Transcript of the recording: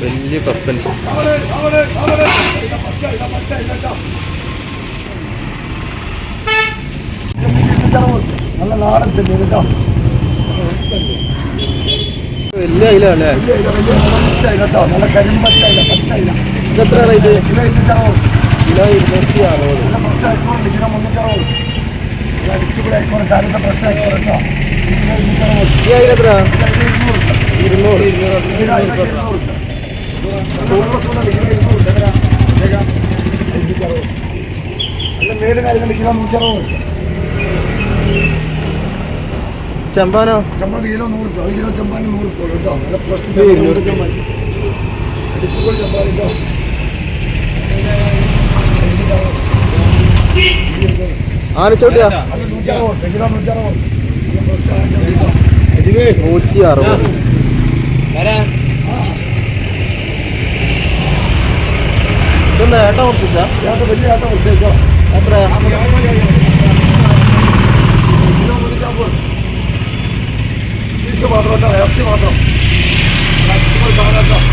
വലിയ പപ്പൻസ് നല്ല നാടൻ ചെമ്മീൻ നല്ല റേറ്റ് ഇരുന്നൂറ് ഇരുന്നൂറ് ഇരുന്നൂറ്. ഇരുന്നൂറ്. ചെമ്പാനോ ചമ്പാൻ കിലോ നൂറ് ഒരു കിലോ ചമ്പാൻ നൂറ് കേട്ടോ നല്ല. ചമ്പാൻ ചമ്പാൻ കേട്ടോ ആനച്ചോട്ടിയാ. നൂറ്റി അറുപത് ഇതെന്താ ഏട്ട കുറച്ചാ വലിയ ഏട്ട കുറച്ചോ എത്ര കിലോ നൂറ്റമ്പത് പീസ് മാത്രം കേട്ടോ ഇറച്ചി മാത്രം സാധനം